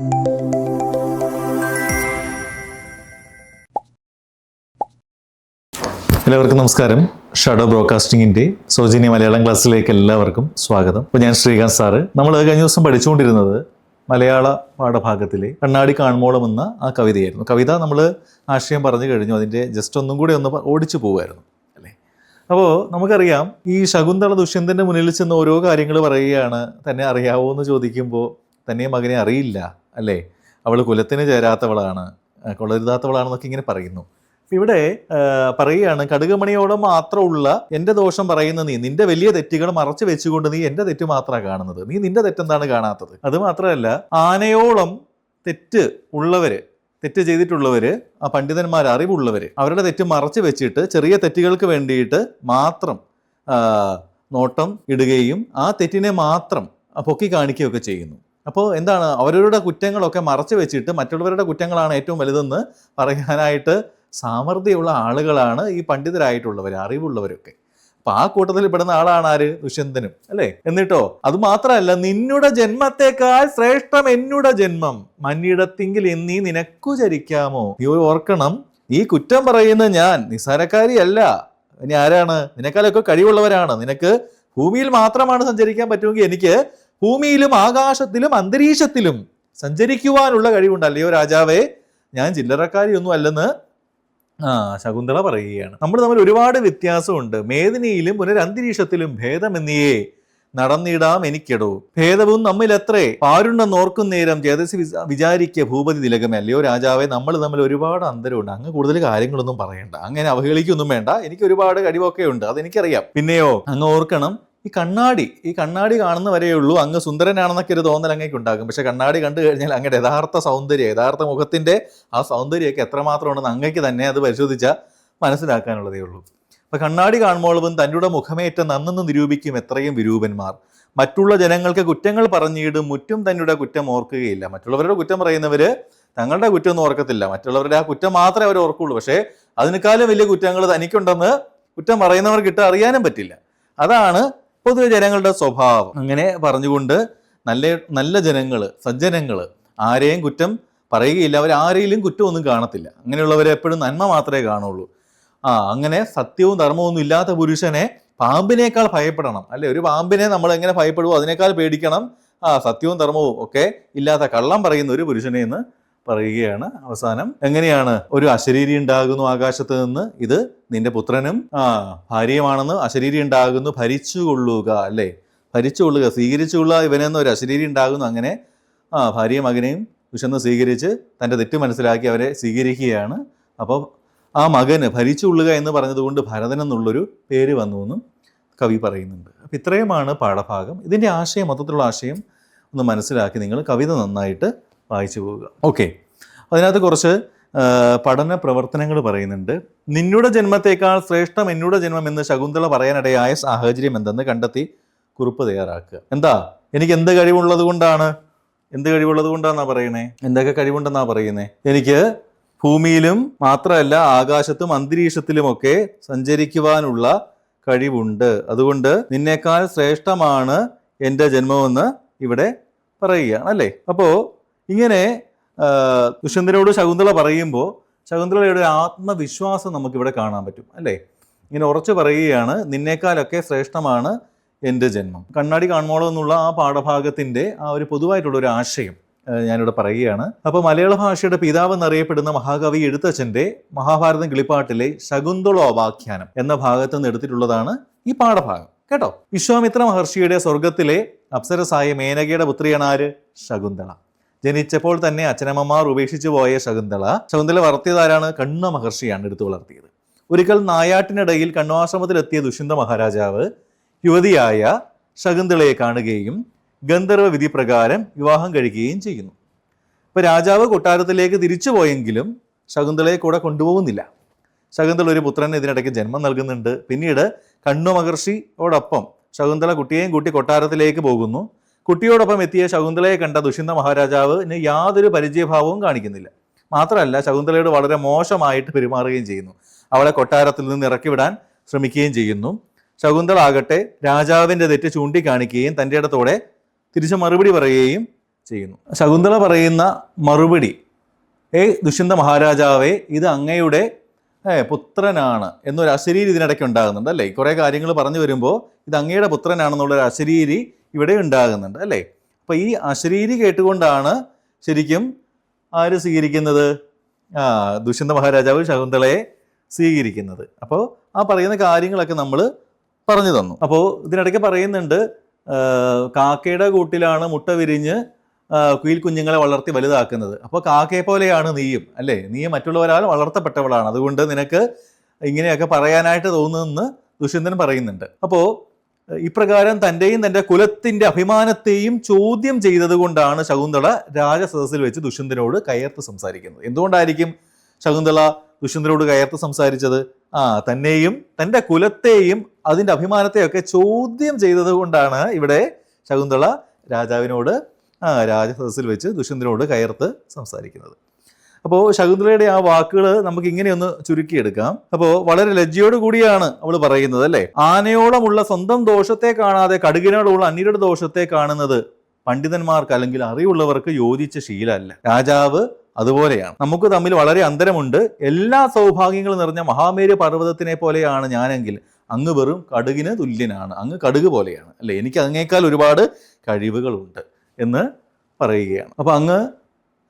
എല്ലാവർക്കും നമസ്കാരം. ഷാഡോ ബ്രോഡ്കാസ്റ്റിംഗിന്റെ സൗജന്യ മലയാളം ക്ലാസ്സിലേക്ക് എല്ലാവർക്കും സ്വാഗതം. അപ്പോൾ ഞാൻ ശ്രീകാന്ത് സാറ്. നമ്മൾ കഴിഞ്ഞ ദിവസം പഠിച്ചുകൊണ്ടിരുന്നത് മലയാള പാഠഭാഗത്തിലെ കണ്ണാടി കാൺമോളം എന്ന ആ കവിതയായിരുന്നു. കവിത നമ്മൾ ആശയം പറഞ്ഞു കഴിഞ്ഞു. അതിന്റെ ജസ്റ്റ് ഒന്നും കൂടി ഒന്ന് ഓടിച്ചു പോകുമായിരുന്നു അല്ലേ? അപ്പോൾ നമുക്കറിയാം ഈ ശകുന്തള ദുഷ്യന്തന്റെ മുന്നിൽ ചെന്ന് ഓരോ കാര്യങ്ങൾ പറയുകയാണ്. തന്നെ അറിയാവോ എന്ന് ചോദിക്കുമ്പോൾ തന്നെ മകനെ അറിയില്ല. അല്ലേ? അവൾ കുലത്തിന് ചേരാത്തവളാണ് കൊള്ളരുതാത്തവളാണെന്നൊക്കെ ഇങ്ങനെ പറയുന്നു. ഇവിടെ പറയുകയാണ് കടുകമണിയോളം മാത്രമുള്ള എന്റെ ദോഷം പറയുന്ന നീ നിന്റെ വലിയ തെറ്റുകൾ മറച്ചു വെച്ചുകൊണ്ട് നീ എന്റെ തെറ്റ് മാത്രമാണ് കാണുന്നത്. നീ നിന്റെ തെറ്റെന്താണ് കാണാത്തത്? അത് മാത്രമല്ല ആനയോളം തെറ്റ് ഉള്ളവർ തെറ്റ് ചെയ്തിട്ടുള്ളവർ ആ പണ്ഡിതന്മാർ അറിവുള്ളവർ അവരുടെ തെറ്റ് മറച്ചു വെച്ചിട്ട് ചെറിയ തെറ്റുകൾക്ക് വേണ്ടിയിട്ട് മാത്രം നോട്ടം ഇടുകയും ആ തെറ്റിനെ മാത്രം പൊക്കി കാണിക്കുകയൊക്കെ ചെയ്യുന്നു. അപ്പോൾ എന്താണ്? അവരവരുടെ കുറ്റങ്ങളൊക്കെ മറച്ചു വെച്ചിട്ട് മറ്റുള്ളവരുടെ കുറ്റങ്ങളാണ് ഏറ്റവും വലുതെന്ന് പറയാനായിട്ട് സാമർഥ്യമുള്ള ആളുകളാണ് ഈ പണ്ഡിതരായിട്ടുള്ളവർ അറിവുള്ളവരൊക്കെ. അപ്പൊ ആ കൂട്ടത്തിൽ പെടുന്ന ആളാണ് ആര്? ദുഷ്യന്തനും അല്ലേ? എന്നിട്ടോ അത് മാത്രമല്ല നിന്നുടെ ജന്മത്തെക്കാൾ ശ്രേഷ്ഠം എന്നുടെ ജന്മം. മഞ്ഞിടത്തിങ്കിൽ എന്നീ നിനക്കു ചരിക്കാമോ? നീ ഓർക്കണം ഈ കുറ്റം പറയുന്ന ഞാൻ നിസ്സാരക്കാരിയല്ല. ഇനി ആരാണ്? നിനക്കാലൊക്കെ കഴിവുള്ളവരാണ്. നിനക്ക് ഭൂമിയിൽ മാത്രമാണ് സഞ്ചരിക്കാൻ പറ്റുമെങ്കിൽ എനിക്ക് ഭൂമിയിലും ആകാശത്തിലും അന്തരീക്ഷത്തിലും സഞ്ചരിക്കുവാനുള്ള കഴിവുണ്ട് അല്ലയോ രാജാവേ? ഞാൻ ചില്ലറക്കാരിയൊന്നും അല്ലെന്ന് ആ ശകുന്തള പറയുകയാണ്. നമ്മൾ തമ്മിൽ ഒരുപാട് വ്യത്യാസമുണ്ട്. മേദിനിയിലും പുനരന്തരീക്ഷത്തിലും ഭേദമെന്നിയേ നടന്നിടാം എനിക്കെടോ. ഭേദവും നമ്മൾ എത്രേ പാരുണ്ടെന്ന് ഓർക്കും നേരം ചേതസി വിചാരിക്കുക വിചാരിക്ക ഭൂപതി തിലകമേ. അല്ലയോ രാജാവേ നമ്മൾ തമ്മിൽ ഒരുപാട് അന്തരമുണ്ട്. അങ്ങ് കൂടുതൽ കാര്യങ്ങളൊന്നും പറയണ്ട. അങ്ങനെ അവഹേളിക്കൊന്നും വേണ്ട. എനിക്ക് ഒരുപാട് കഴിവൊക്കെ ഉണ്ട് അതെനിക്കറിയാം. പിന്നെയോ അങ്ങ് ഓർക്കണം. ഈ കണ്ണാടി ഈ കണ്ണാടി കാണുന്ന വരെയേ ഉള്ളൂ. അങ്ങ് സുന്ദരനാണെന്നൊക്കെ ഒരു തോന്നൽ അങ്ങേക്ക് ഉണ്ടാകും. പക്ഷെ കണ്ണാടി കണ്ടു കഴിഞ്ഞാൽ അങ്ങയുടെ യഥാർത്ഥ സൗന്ദര്യം യഥാർത്ഥ മുഖത്തിന്റെ ആ സൗന്ദര്യമൊക്കെ എത്രമാത്രം ഉണ്ടെന്ന് അങ്ങയ്ക്ക് തന്നെ അത് പരിശോധിച്ചാൽ മനസ്സിലാക്കാനുള്ളതേ ഉള്ളൂ. അപ്പം കണ്ണാടി കാണുമ്പോഴും തന്റെ മുഖമേറ്റ നന്നെന്ന് നിരൂപിക്കും എത്രയും വിരൂപന്മാർ. മറ്റുള്ള ജനങ്ങൾക്ക് കുറ്റങ്ങൾ പറഞ്ഞിടും മുറ്റും തന്നുടെ കുറ്റം ഓർക്കുകയില്ല. മറ്റുള്ളവരുടെ കുറ്റം പറയുന്നവർ തങ്ങളുടെ കുറ്റം ഒന്നും ഓർക്കത്തില്ല. മറ്റുള്ളവരുടെ ആ കുറ്റം മാത്രമേ അവർ ഓർക്കുകയുള്ളൂ പക്ഷേ അതിനേക്കാളും വലിയ കുറ്റങ്ങൾ തനിക്കുണ്ടെന്ന് കുറ്റം പറയുന്നവർക്കിട്ട് അറിയാനും പറ്റില്ല. അതാണ് പൊതുവെ ജനങ്ങളുടെ സ്വഭാവം. അങ്ങനെ പറഞ്ഞുകൊണ്ട് നല്ല നല്ല ജനങ്ങൾ സജ്ജനങ്ങൾ ആരെയും കുറ്റം പറയുകയില്ല. അവർ ആരെയും കുറ്റമൊന്നും കാണത്തില്ല. അങ്ങനെയുള്ളവരെ എപ്പോഴും നന്മ മാത്രമേ കാണുള്ളൂ. ആ അങ്ങനെ സത്യവും ധർമ്മവും ഇല്ലാത്ത പുരുഷനെ പാമ്പിനേക്കാൾ ഭയപ്പെടണം. അല്ലെ? ഒരു പാമ്പിനെ നമ്മൾ എങ്ങനെ ഭയപ്പെടുമോ അതിനേക്കാൾ പേടിക്കണം. ആ സത്യവും ധർമ്മവും ഒക്കെ ഇല്ലാത്ത കള്ളം പറയുന്ന ഒരു പുരുഷനെ എന്ന് പറയുകയാണ്. അവസാനം എങ്ങനെയാണ് ഒരു അശരീരി ഉണ്ടാകുന്നു ആകാശത്ത് നിന്ന്? ഇത് നിന്റെ പുത്രനും ആ ഭാര്യയുമാണെന്ന് അശരീരി ഉണ്ടാകുന്നു ഭരിച്ചുകൊള്ളുക അല്ലേ? ഭരിച്ചുകൊള്ളുക സ്വീകരിച്ചുകൊള്ളുക ഇവനെന്ന് ഒരു അശരീരി ഉണ്ടാകുന്നു അങ്ങനെ ആ ഭാര്യയും മകനെയും വിശന്ന് സ്വീകരിച്ച് തന്റെ തെറ്റ് മനസ്സിലാക്കി അവരെ സ്വീകരിക്കുകയാണ്. അപ്പോൾ ആ മകന് ഭരിച്ചുകൊള്ളുക എന്ന് പറഞ്ഞതുകൊണ്ട് ഭരതൻ എന്നുള്ളൊരു പേര് വന്നു എന്നും കവി പറയുന്നുണ്ട്. അപ്പം ഇത്രയുമാണ് പാഠഭാഗം. ഇതിന്റെ ആശയം മൊത്തത്തിലുള്ള ആശയം ഒന്ന് മനസ്സിലാക്കി നിങ്ങൾ കവിത നന്നായിട്ട് വായിച്ചു പോവുക. ഓക്കെ. അതിനകത്ത് കുറച്ച് പഠന പ്രവർത്തനങ്ങൾ പറയുന്നുണ്ട്. നിന്നുടെ ജന്മത്തേക്കാൾ ശ്രേഷ്ഠം എന്നുടെ ജന്മം എന്ന് ശകുന്തള പറയാനിടയായ സാഹചര്യം എന്തെന്ന് കണ്ടെത്തി കുറിപ്പ് തയ്യാറാക്കുക. എന്താ? എനിക്ക് എന്ത് കഴിവുള്ളത് കൊണ്ടാണ്? എന്ത് കഴിവുള്ളത് കൊണ്ടാന്നാ പറയണേ? എന്തൊക്കെ കഴിവുണ്ടെന്നാ പറയുന്നേ? എനിക്ക് ഭൂമിയിലും മാത്രമല്ല ആകാശത്തും അന്തരീക്ഷത്തിലുമൊക്കെ സഞ്ചരിക്കുവാനുള്ള കഴിവുണ്ട്. അതുകൊണ്ട് നിന്നേക്കാൾ ശ്രേഷ്ഠമാണ് എന്റെ ജന്മമെന്ന് ഇവിടെ പറയുകയാണ് അല്ലേ? അപ്പോൾ ഇങ്ങനെ ദുഷ്യന്തരോട് ശകുന്തള പറയുമ്പോൾ ശകുന്തളയുടെ ആത്മവിശ്വാസം നമുക്കിവിടെ കാണാൻ പറ്റും അല്ലേ? ഇങ്ങനെ ഉറച്ചു പറയുകയാണ് നിന്നേക്കാളൊക്കെ ശ്രേഷ്ഠമാണ് എന്റെ ജന്മം. കണ്ണാടി കാണുമോളോ എന്നുള്ള ആ പാഠഭാഗത്തിന്റെ ആ ഒരു പൊതുവായിട്ടുള്ള ഒരു ആശയം ഞാനിവിടെ പറയുകയാണ്. അപ്പോൾ മലയാള ഭാഷയുടെ പിതാവ് എന്നറിയപ്പെടുന്ന മഹാകവി എഴുത്തച്ഛന്റെ മഹാഭാരതം കിളിപ്പാട്ടിലെ ശകുന്തളോപാഖ്യാനം എന്ന ഭാഗത്ത് നിന്ന് എടുത്തിട്ടുള്ളതാണ് ഈ പാഠഭാഗം കേട്ടോ? വിശ്വാമിത്ര മഹർഷിയുടെ സ്വർഗത്തിലെ അപ്സരസായ മേനകയുടെ പുത്രിയാണ് ആര്? ശകുന്തള. ജനിച്ചപ്പോൾ തന്നെ അച്ഛനമ്മമാർ ഉപേക്ഷിച്ചു പോയ ശകുന്തള ശകുന്തള വളർത്തിയതാരാണ്? കണ്ണ മഹർഷിയാണ് എടുത്തു വളർത്തിയത്. ഒരിക്കൽ നായാട്ടിനിടയിൽ കണ്വാശ്രമത്തിലെത്തിയ ദുഷ്യന്ത മഹാരാജാവ് യുവതിയായ ശകുന്തളയെ കാണുകയും ഗന്ധർവ വിധി പ്രകാരം വിവാഹം കഴിക്കുകയും ചെയ്യുന്നു. ഇപ്പൊ രാജാവ് കൊട്ടാരത്തിലേക്ക് തിരിച്ചു പോയെങ്കിലും ശകുന്തളയെ കൂടെ കൊണ്ടുപോകുന്നില്ല. ശകുന്തള ഒരു പുത്രന് ഇതിനിടയ്ക്ക് ജന്മം നൽകുന്നുണ്ട്. പിന്നീട് കണ്ണു മഹർഷിയോടൊപ്പം ശകുന്തള കുട്ടിയെയും കൂട്ടി കൊട്ടാരത്തിലേക്ക് പോകുന്നു. കുട്ടിയോടൊപ്പം എത്തിയ ശകുന്തളയെ കണ്ട ദുഷ്യന്ത മഹാരാജാവിന് യാതൊരു പരിചയഭാവവും കാണിക്കുന്നില്ല. മാത്രമല്ല ശകുന്തളയോട് വളരെ മോശമായിട്ട് പെരുമാറുകയും ചെയ്യുന്നു. അവളെ കൊട്ടാരത്തിൽ നിന്ന് ഇറക്കിവിടാൻ ശ്രമിക്കുകയും ചെയ്യുന്നു. ശകുന്തള ആകട്ടെ രാജാവിന്റെ തെറ്റ് ചൂണ്ടിക്കാണിക്കുകയും തന്റെ ഇടത്തോടെ തിരിച്ച് മറുപടി പറയുകയും ചെയ്യുന്നു. ശകുന്തള പറയുന്ന മറുപടി ഏ ദുഷ്യന്ത മഹാരാജാവേ ഇത് അങ്ങയുടെ പുത്രനാണ് എന്നൊരു അശരീരി ഇതിനിടയ്ക്ക് ഉണ്ടാകുന്നുണ്ട് അല്ലേ? കുറേ കാര്യങ്ങൾ പറഞ്ഞു വരുമ്പോൾ ഇത് അങ്ങയുടെ പുത്രനാണെന്നുള്ളൊരു അശരീരി ഇവിടെ ഉണ്ടാകുന്നുണ്ട് അല്ലേ? അപ്പോൾ ഈ അശരീരി കേട്ടുകൊണ്ടാണ് ശരിക്കും ആര് സ്വീകരിക്കുന്നത്? ആ ദുഷ്യന്ത മഹാരാജാവ് ശകുന്തളയെ സ്വീകരിക്കുന്നത്. അപ്പോൾ ആ പറയുന്ന കാര്യങ്ങളൊക്കെ നമ്മൾ പറഞ്ഞു തന്നു. അപ്പോൾ ഇതിനിടയ്ക്ക് പറയുന്നുണ്ട് കാക്കയുടെ കൂട്ടിലാണ് മുട്ട വിരിഞ്ഞ് കുയിൽ കുഞ്ഞുങ്ങളെ വളർത്തി വലുതാക്കുന്നത്. അപ്പോൾ കാക്കയെ പോലെയാണ് നീയും അല്ലേ? നീ മറ്റുള്ളവരാൽ വളർത്തപ്പെട്ടവളാണ്. അതുകൊണ്ട് നിനക്ക് ഇങ്ങനെയൊക്കെ പറയാനായിട്ട് തോന്നുന്നെന്ന് ദുഷ്യന്തൻ പറയുന്നുണ്ട്. അപ്പോൾ ഇപ്രകാരം തന്റെയും തന്റെ കുലത്തിന്റെ അഭിമാനത്തെയും ചോദ്യം ചെയ്തതുകൊണ്ടാണ് ശകുന്തള രാജസദസ്സിൽ വെച്ച് ദുഷ്യന്തനോട് കയർത്ത് സംസാരിക്കുന്നത്. എന്തുകൊണ്ടായിരിക്കും ശകുന്തള ദുഷ്യന്തനോട് കയർത്ത് സംസാരിച്ചത്? ആ തന്നെയും തന്റെ കുലത്തെയും അതിന്റെ അഭിമാനത്തെയൊക്കെ ചോദ്യം ചെയ്തത് കൊണ്ടാണ് ഇവിടെ ശകുന്തള രാജാവിനോട് ആ രാജസദസ്സിൽ വെച്ച് ദുഷ്യന്തനോട് കയർത്ത് സംസാരിക്കുന്നത്. അപ്പോൾ ശകുന്തളയുടെ ആ വാക്കുകൾ നമുക്ക് ഇങ്ങനെയൊന്ന് ചുരുക്കിയെടുക്കാം. അപ്പോൾ വളരെ ലജ്ജയോട് കൂടിയാണ് അവൾ പറയുന്നത് അല്ലേ? ആനയോളമുള്ള സ്വന്തം ദോഷത്തെ കാണാതെ കടുകിനോടുള്ള അന്യരുടെ ദോഷത്തെ കാണുന്നത് പണ്ഡിതന്മാർക്ക് അല്ലെങ്കിൽ അറിവുള്ളവർക്ക് യോജിച്ച ശീലമല്ല. രാജാവ് അതുപോലെയാണ്. നമുക്ക് തമ്മിൽ വളരെ അന്തരമുണ്ട്. എല്ലാ സൗഭാഗ്യങ്ങളും നിറഞ്ഞ മഹാമേരു പർവതത്തിനെ പോലെയാണ് ഞാനെങ്കിൽ അങ്ങ് വെറും കടുകിന് തുല്യനാണ്. അങ്ങ് കടുക് പോലെയാണ്. അല്ലേ? എനിക്ക് അങ്ങേക്കാൾ ഒരുപാട് കഴിവുകളുണ്ട് എന്ന് പറയുകയാണ്. അപ്പൊ അങ്ങ്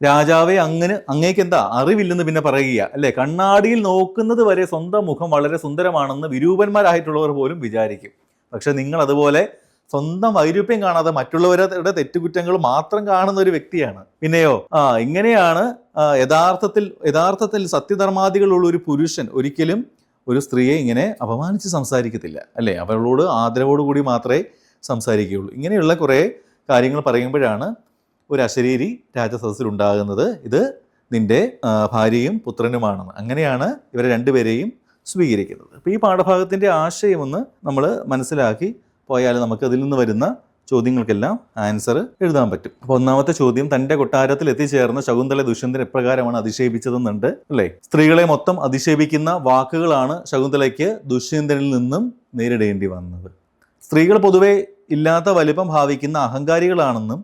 രാജാവെ അങ്ങനെ അങ്ങേക്ക് എന്താ അറിവില്ലെന്ന് പിന്നെ പറയുക അല്ലെ? കണ്ണാടിയിൽ നോക്കുന്നത് വരെ സ്വന്തം മുഖം വളരെ സുന്ദരമാണെന്ന് വിരൂപന്മാരായിട്ടുള്ളവർ പോലും വിചാരിക്കും. പക്ഷെ നിങ്ങൾ അതുപോലെ സ്വന്തം വൈരൂപ്യം കാണാതെ മറ്റുള്ളവരുടെ തെറ്റുകുറ്റങ്ങൾ മാത്രം കാണുന്ന ഒരു വ്യക്തിയാണ്. പിന്നെയോ? ആ ഇങ്ങനെയാണ് യഥാർത്ഥത്തിൽ യഥാർത്ഥത്തിൽ സത്യധർമാദികളുള്ള ഒരു പുരുഷൻ ഒരിക്കലും ഒരു സ്ത്രീയെ ഇങ്ങനെ അപമാനിച്ച് സംസാരിക്കത്തില്ല. അല്ലേ? അവളോട് ആദരവോടുകൂടി മാത്രമേ സംസാരിക്കുകയുള്ളൂ. ഇങ്ങനെയുള്ള കുറേ കാര്യങ്ങൾ പറയുമ്പോഴാണ് ഒരു അശരീരി രാജസദസ്സിൽ ഉണ്ടാകുന്നത് ഇത് നിന്റെ ഭാര്യയും പുത്രനുമാണെന്ന്. അങ്ങനെയാണ് ഇവരെ രണ്ടുപേരെയും സ്വീകരിക്കുന്നത്. അപ്പോൾ ഈ പാഠഭാഗത്തിന്റെ ഒന്ന് നമ്മൾ മനസ്സിലാക്കി പോയാൽ നമുക്ക് അതിൽ നിന്ന് വരുന്ന ചോദ്യങ്ങൾക്കെല്ലാം ആൻസർ എഴുതാൻ പറ്റും. അപ്പോൾ ഒന്നാമത്തെ ചോദ്യം തന്റെ കൊട്ടാരത്തിൽ എത്തിച്ചേർന്ന ശകുന്തള ദുഷ്യന്തൻ എപ്രകാരമാണ് അധിക്ഷേപിച്ചതെന്നുണ്ട് അല്ലേ? സ്ത്രീകളെ മൊത്തം അധിക്ഷേപിക്കുന്ന വാക്കുകളാണ് ശകുന്തളയ്ക്ക് ദുഷ്യന്തനിൽ നിന്നും നേരിടേണ്ടി വന്നത്. സ്ത്രീകൾ പൊതുവെ ഇല്ലാത്ത വലിപ്പം ഭാവിക്കുന്ന അഹങ്കാരികളാണെന്നും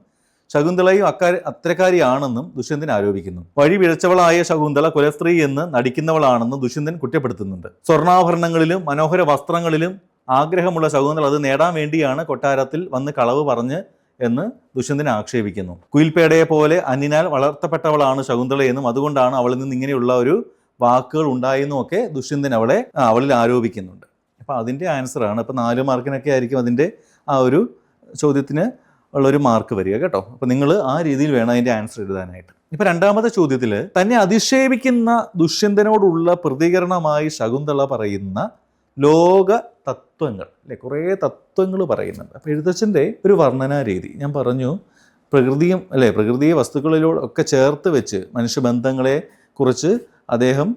ശകുന്തളയും അക്കാരി അത്തരക്കാരിയാണെന്നും ദുഷ്യന്തൻ ആരോപിക്കുന്നു. വഴി പിഴച്ചവളായ ശകുന്തള കുലസ്ത്രീ എന്ന് നടിക്കുന്നവളാണെന്നും ദുഷ്യന്തൻ കുറ്റപ്പെടുത്തുന്നുണ്ട്. സ്വർണാഭരണങ്ങളിലും മനോഹര വസ്ത്രങ്ങളിലും ആഗ്രഹമുള്ള ശകുന്തള അത് നേടാൻ വേണ്ടിയാണ് കൊട്ടാരത്തിൽ വന്ന് കളവ് പറഞ്ഞ് എന്ന് ദുഷ്യന്തൻ ആക്ഷേപിക്കുന്നു. കുയിൽപേടയെ പോലെ അന്യനാൽ വളർത്തപ്പെട്ടവളാണ് ശകുന്തളയെന്നും അതുകൊണ്ടാണ് അവളിൽ നിന്ന് ഇങ്ങനെയുള്ള ഒരു വാക്കുകൾ ഉണ്ടായെന്നും ഒക്കെ ദുഷ്യന്തൻ അവളെ അവളിൽ ആരോപിക്കുന്നുണ്ട്. അപ്പോൾ അതിന്റെ ആൻസറാണ് ഇപ്പോൾ നാല് മാർക്കിനൊക്കെ ആയിരിക്കും അതിന്റെ ആ ഒരു ചോദ്യത്തിന് ഉള്ളൊരു മാർക്ക് വരിക കേട്ടോ. അപ്പോൾ നിങ്ങൾ ആ രീതിയിൽ വേണം അതിന്റെ ആൻസർ എഴുതാനായിട്ട്. ഇപ്പൊ രണ്ടാമത്തെ ചോദ്യത്തിൽ തന്നെ അധിക്ഷേപിക്കുന്ന ദുഷ്യന്തനോടുള്ള പ്രതികരണമായി ശകുന്തള പറയുന്ന ലോക തത്വങ്ങൾ അല്ലെ കുറേ തത്വങ്ങൾ പറയുന്നുണ്ട്. അപ്പോൾ എഴുത്തച്ഛന്റെ ഒരു വർണനാ രീതി. ഞാൻ പറഞ്ഞു പ്രകൃതിയും അല്ലെ പ്രകൃതിയെ വസ്തുക്കളിലൂടെ ഒക്കെ ചേർത്ത് വെച്ച് മനുഷ്യബന്ധങ്ങളെ കുറിച്ച് അദ്ദേഹം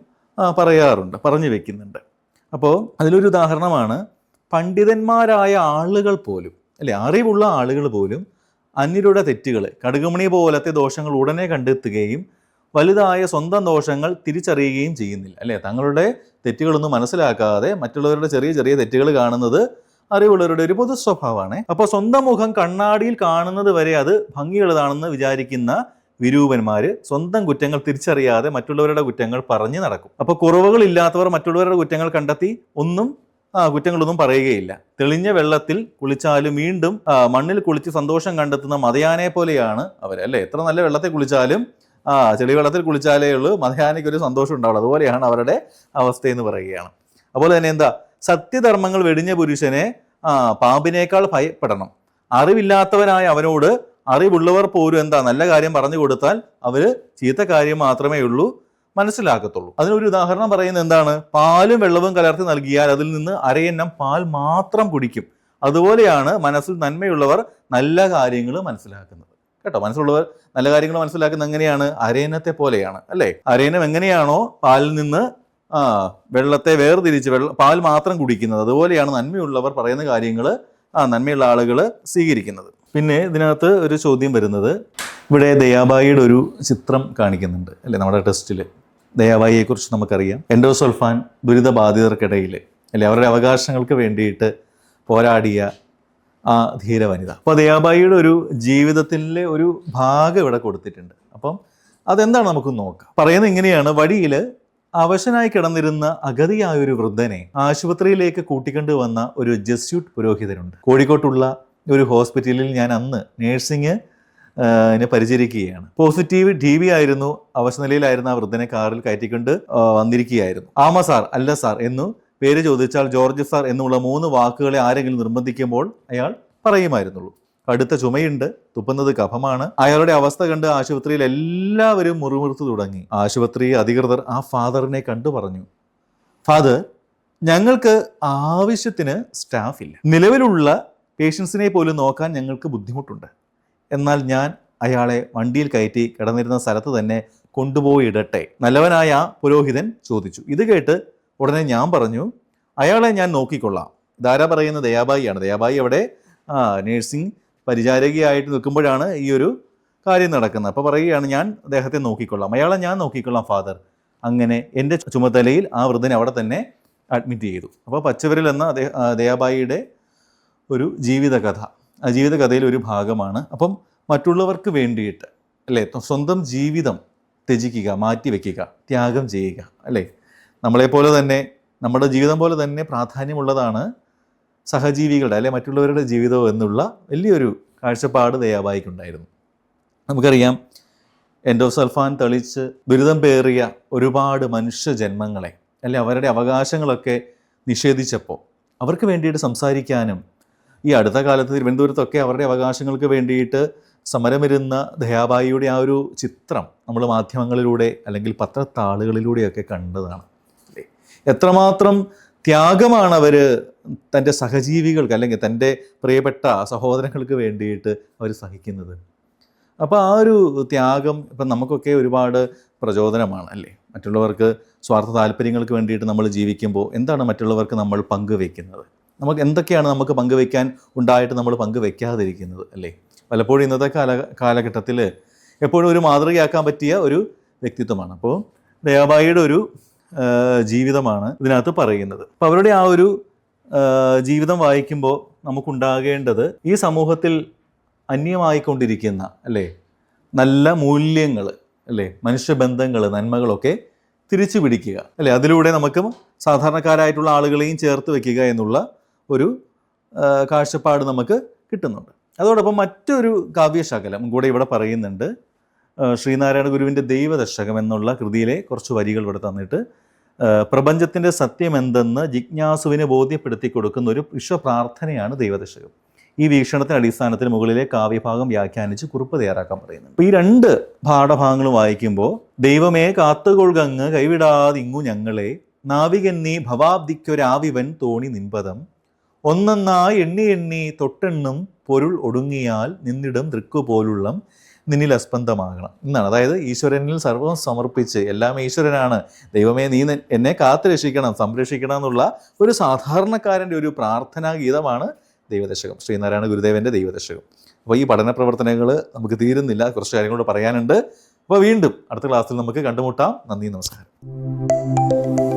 പറയാറുണ്ട് പറഞ്ഞു വെക്കുന്നുണ്ട്. അപ്പോൾ അതിലൊരു ഉദാഹരണമാണ് പണ്ഡിതന്മാരായ ആളുകൾ പോലും അല്ലെ? അറിവുള്ള ആളുകൾ പോലും അന്യരുടെ തെറ്റുകൾ കടുകുമണി പോലത്തെ ദോഷങ്ങൾ ഉടനെ കണ്ടെത്തുകയും വലുതായ സ്വന്തം ദോഷങ്ങൾ തിരിച്ചറിയുകയും ചെയ്യുന്നില്ല. അല്ലേ? തങ്ങളുടെ തെറ്റുകളൊന്നും മനസ്സിലാക്കാതെ മറ്റുള്ളവരുടെ ചെറിയ ചെറിയ തെറ്റുകൾ കാണുന്നത് അറിവുള്ളവരുടെ ഒരു പൊതു സ്വഭാവമാണ്. അപ്പോൾ സ്വന്തം മുഖം കണ്ണാടിയിൽ കാണുന്നത് വരെ അത് ഭംഗിയുള്ളതാണെന്ന് വിചാരിക്കുന്ന വിരൂപന്മാര് സ്വന്തം കുറ്റങ്ങൾ തിരിച്ചറിയാതെ മറ്റുള്ളവരുടെ കുറ്റങ്ങൾ പറഞ്ഞു നടക്കും. അപ്പോൾ കുറവുകൾ ഇല്ലാത്തവർ മറ്റുള്ളവരുടെ കുറ്റങ്ങൾ കണ്ടെത്തി ഒന്നും കുറ്റങ്ങളൊന്നും പറയുകയില്ല. തെളിഞ്ഞ വെള്ളത്തിൽ കുളിച്ചാലും വീണ്ടും മണ്ണിൽ കുളിച്ച് സന്തോഷം കണ്ടെത്തുന്ന മതയാനെ പോലെയാണ് അവർ അല്ലേ? എത്ര നല്ല വെള്ളത്തിൽ കുളിച്ചാലും ആ ചെളി വെള്ളത്തിൽ കുളിച്ചാലേ ഉള്ളൂ മതയാനയ്ക്ക് ഒരു സന്തോഷം ഉണ്ടാവുള്ളൂ. അതുപോലെയാണ് അവരുടെ അവസ്ഥയെന്ന് പറയുകയാണ്. അതുപോലെ തന്നെ എന്താ? സത്യധർമ്മങ്ങൾ വെടിഞ്ഞ പുരുഷനെ ആ പാമ്പിനേക്കാൾ ഭയപ്പെടണം. അറിവില്ലാത്തവനായ അവനോട് അറിവുള്ളവർ പോലും എന്താ? നല്ല കാര്യം പറഞ്ഞു കൊടുത്താൽ അവർ ചീത്ത കാര്യം മാത്രമേ ഉള്ളൂ. മനസ്സിലാക്കത്തുള്ളൂ. അതിനൊരു ഉദാഹരണം പറയുന്നത് എന്താണ്? പാലും വെള്ളവും കലർത്തി നൽകിയാൽ അതിൽ നിന്ന് അരയന്നം പാൽ മാത്രം കുടിക്കും. അതുപോലെയാണ് മനസ്സിൽ നന്മയുള്ളവർ നല്ല കാര്യങ്ങൾ മനസ്സിലാക്കുന്നത്. കേട്ടോ? മനസ്സിലുള്ളവർ നല്ല കാര്യങ്ങൾ മനസ്സിലാക്കുന്നത് എങ്ങനെയാണ്? അരയനത്തെ പോലെയാണ്. അല്ലേ? അരയനം എങ്ങനെയാണോ പാലിൽ നിന്ന് ആ വെള്ളത്തെ വേർതിരിച്ച് വെള്ള പാൽ മാത്രം കുടിക്കുന്നത്. അതുപോലെയാണ് നന്മയുള്ളവർ പറയുന്ന കാര്യങ്ങൾ ആ നന്മയുള്ള ആളുകൾ സ്വീകരിക്കുന്നത്. പിന്നെ ഇതിനകത്ത് ഒരു ചോദ്യം വരുന്നത്. ഇവിടെ ദയാബായിയുടെ ഒരു ചിത്രം കാണിക്കുന്നുണ്ട്. അല്ലേ? നമ്മുടെ ടെസ്റ്റിൽ ദയാബായിയെക്കുറിച്ച് നമുക്കറിയാം. എൻഡോസൾഫാൻ ദുരിതബാധിതർക്കിടയിൽ അല്ലെ അവരുടെ അവകാശങ്ങൾക്ക് വേണ്ടിയിട്ട് പോരാടിയ ആ ധീര വനിത. അപ്പോൾ ദയാബായിയുടെ ഒരു ജീവിതത്തിലെ ഒരു ഭാഗം ഇവിടെ കൊടുത്തിട്ടുണ്ട്. അപ്പം അതെന്താണ് നമുക്ക് നോക്കാം. പറയുന്നത് ഇങ്ങനെയാണ്. വഴിയിൽ അവശനായി കിടന്നിരുന്ന അഗതിയായ ഒരു വൃദ്ധനെ ആശുപത്രിയിലേക്ക് കൂട്ടിക്കൊണ്ടു വന്ന ഒരു ജസ്യൂട്ട് പുരോഹിതനുണ്ട്. കോഴിക്കോട്ടുള്ള ഒരു ഹോസ്പിറ്റലിൽ ഞാൻ അന്ന് നേഴ്സിംഗ് നെ പരിചരിക്കുകയാണ്. പോസിറ്റീവ് ടി വി ആയിരുന്നു അവശനിലയിലായിരുന്ന ആ വൃദ്ധനെ കാറിൽ കയറ്റിക്കൊണ്ട് വന്നിരിക്കുകയായിരുന്നു. ആമ സാർ അല്ല സാർ എന്നു പേര് ചോദിച്ചാൽ ജോർജ് സാർ എന്നുള്ള മൂന്ന് വാക്കുകളെ ആരെങ്കിലും നിർബന്ധിക്കുമ്പോൾ അയാൾ പറയുമായിരുന്നുള്ളൂ. കടുത്ത ചുമയുണ്ട് തുപ്പുന്നത് കഫമാണ്. അയാളുടെ അവസ്ഥ കണ്ട് ആശുപത്രിയിൽ എല്ലാവരും മുറിമുറുത്തു തുടങ്ങി. ആശുപത്രി അധികൃതർ ആ ഫാദറിനെ കണ്ടു പറഞ്ഞു. ഫാദർ ഞങ്ങൾക്ക് ആവശ്യത്തിന് സ്റ്റാഫില്ല. നിലവിലുള്ള പേഷ്യൻസിനെ പോലും നോക്കാൻ ഞങ്ങൾക്ക് ബുദ്ധിമുട്ടുണ്ട്. എന്നാൽ ഞാൻ അയാളെ വണ്ടിയിൽ കയറ്റി കിടന്നിരുന്ന സ്ഥലത്ത് തന്നെ കൊണ്ടുപോയി ഇടട്ടെ. നല്ലവനായ പുരോഹിതൻ ചോദിച്ചു. ഇത് കേട്ട് ഉടനെ ഞാൻ പറഞ്ഞു അയാളെ ഞാൻ നോക്കിക്കൊള്ളാം. ഇതാരാ പറയുന്നത്? ദയാബായിയാണ്. ദയാബായി അവിടെ ആ നേഴ്സിംഗ് പരിചാരകയായിട്ട് നിൽക്കുമ്പോഴാണ് ഈ ഒരു കാര്യം നടക്കുന്നത്. അപ്പോൾ പറയുകയാണ് ഞാൻ അദ്ദേഹത്തെ നോക്കിക്കൊള്ളാം. അയാളെ ഞാൻ നോക്കിക്കൊള്ളാം ഫാദർ. അങ്ങനെ എന്റെ ചുമതലയിൽ ആ വൃദ്ധനെ അവിടെ തന്നെ അഡ്മിറ്റ് ചെയ്തു. അപ്പോൾ പച്ചവരിൽ എന്ന ദയാബായിയുടെ ഒരു ജീവിതകഥ. ജീവിതകഥയിലെ ഒരു ഭാഗമാണ്. അപ്പം മറ്റുള്ളവർക്ക് വേണ്ടിയിട്ട് അല്ലേ? സ്വന്തം ജീവിതം ത്യജിക്കുക മാറ്റിവെക്കുക ത്യാഗം ചെയ്യുക അല്ലേ? നമ്മളെപ്പോലെ തന്നെ നമ്മുടെ ജീവിതം പോലെ തന്നെ പ്രാധാന്യമുള്ളതാണ് സഹജീവികളുടെ അല്ലെ മറ്റുള്ളവരുടെ ജീവിതം എന്നുള്ള വലിയൊരു കാഴ്ചപ്പാട് ദയാബായിക്കുണ്ടായിരുന്നു നമുക്കറിയാം എൻഡോസൾഫാൻ തെളിച്ച് ദുരിതം പേറിയ ഒരുപാട് മനുഷ്യ ജന്മങ്ങളെ അല്ലെ അവരുടെ അവകാശങ്ങളൊക്കെ നിഷേധിച്ചപ്പോൾ അവർക്ക് വേണ്ടിയിട്ട് സംസാരിക്കാനും ഈ അടുത്ത കാലത്ത് തിരുവനന്തപുരത്തൊക്കെ അവരുടെ അവകാശങ്ങൾക്ക് വേണ്ടിയിട്ട് സമരമിരുന്ന ദയാബായിയുടെ ആ ഒരു ചിത്രം നമ്മൾ മാധ്യമങ്ങളിലൂടെ അല്ലെങ്കിൽ പത്രത്താളുകളിലൂടെയൊക്കെ കണ്ടതാണ്. അല്ലേ? എത്രമാത്രം ത്യാഗമാണ് അവർ തന്റെ സഹജീവികൾക്ക് അല്ലെങ്കിൽ തന്റെ പ്രിയപ്പെട്ട സഹോദരങ്ങൾക്ക് വേണ്ടിയിട്ട് അവർ സഹിക്കുന്നത്. അപ്പോൾ ആ ഒരു ത്യാഗം ഇപ്പം നമുക്കൊക്കെ ഒരുപാട് പ്രചോദനമാണ് അല്ലേ? മറ്റുള്ളവർക്ക് സ്വാർത്ഥ താല്പര്യങ്ങൾക്ക് വേണ്ടിയിട്ട് നമ്മൾ ജീവിക്കുമ്പോൾ എന്താണ് മറ്റുള്ളവർക്ക് നമ്മൾ പങ്കുവെക്കുന്നത്? നമുക്ക് എന്തൊക്കെയാണ് നമുക്ക് പങ്കുവെക്കാൻ ഉണ്ടായിട്ട് നമ്മൾ പങ്കുവെക്കാതിരിക്കുന്നത് അല്ലേ? പലപ്പോഴും ഇന്നത്തെ കാല കാലഘട്ടത്തിൽ എപ്പോഴും ഒരു മാതൃകയാക്കാൻ പറ്റിയ ഒരു വ്യക്തിത്വമാണ്. അപ്പോൾ ദയാബായിയുടെ ഒരു ജീവിതമാണ് ഇതിനകത്ത് പറയുന്നത്. അപ്പോൾ അവരുടെ ആ ഒരു ജീവിതം വായിക്കുമ്പോൾ നമുക്കുണ്ടാകേണ്ടത് ഈ സമൂഹത്തിൽ അന്യമായിക്കൊണ്ടിരിക്കുന്ന അല്ലേ? നല്ല മൂല്യങ്ങൾ അല്ലേ? മനുഷ്യബന്ധങ്ങൾ നന്മകളൊക്കെ തിരിച്ചു പിടിക്കുക അല്ലേ? അതിലൂടെ നമുക്ക് സാധാരണക്കാരായിട്ടുള്ള ആളുകളെയും ചേർത്ത് വെക്കുക എന്നുള്ള ഒരു കാഴ്ചപ്പാട് നമുക്ക് കിട്ടുന്നുണ്ട്. അതോടൊപ്പം മറ്റൊരു കാവ്യശകലം കൂടെ ഇവിടെ പറയുന്നുണ്ട്. ശ്രീനാരായണ ഗുരുവിന്റെ ദൈവദശകം എന്നുള്ള കൃതിയിലെ കുറച്ച് വരികൾ ഇവിടെ തന്നിട്ട് പ്രപഞ്ചത്തിന്റെ സത്യം എന്തെന്ന് ജിജ്ഞാസുവിനെ ബോധ്യപ്പെടുത്തി കൊടുക്കുന്ന ഒരു വിശ്വപ്രാർത്ഥനയാണ് ദൈവദശകം ഈ വീക്ഷണത്തിന് അടിസ്ഥാനത്തിൽ മുകളിലെ കാവ്യഭാഗം വ്യാഖ്യാനിച്ച് കുറിപ്പ് തയ്യാറാക്കാൻ പറയുന്നു ഈ രണ്ട് പാഠഭാഗങ്ങൾ വായിക്കുമ്പോൾ ദൈവമേ കാത്തുകൊഴുകങ്ങ് കൈവിടാതിങ്ങു ഞങ്ങളെ നാവികൻ നീ ഭവാബ്ദിക്കൊരാവിവൻ തോണി നിൻപദം ഒന്നെന്നായി എണ്ണി എണ്ണി തൊട്ടെണ്ണും പൊരുൾ ഒടുങ്ങിയാൽ നിന്നിടം ദൃക്കുപോലുള്ളം നിന്നിൽ അസ്പന്ദമാകണം എന്നാണ് അതായത് ഈശ്വരനിൽ സർവം സമർപ്പിച്ച് എല്ലാം ഈശ്വരനാണ്. ദൈവമേ നീ എന്നെ കാത്തു രക്ഷിക്കണം സംരക്ഷിക്കണം എന്നുള്ള ഒരു സാധാരണക്കാരന്റെ ഒരു പ്രാർത്ഥനാ ഗീതമാണ് ദൈവദശകം. ശ്രീനാരായണ ഗുരുദേവന്റെ ദൈവദശകം. അപ്പോൾ ഈ പഠന പ്രവർത്തനങ്ങൾ നമുക്ക് തീരുന്നില്ല. കുറച്ച് കാര്യങ്ങളോട് പറയാനുണ്ട്. അപ്പോൾ വീണ്ടും അടുത്ത ക്ലാസ്സിൽ നമുക്ക് കണ്ടുമുട്ടാം. നന്ദി നമസ്കാരം.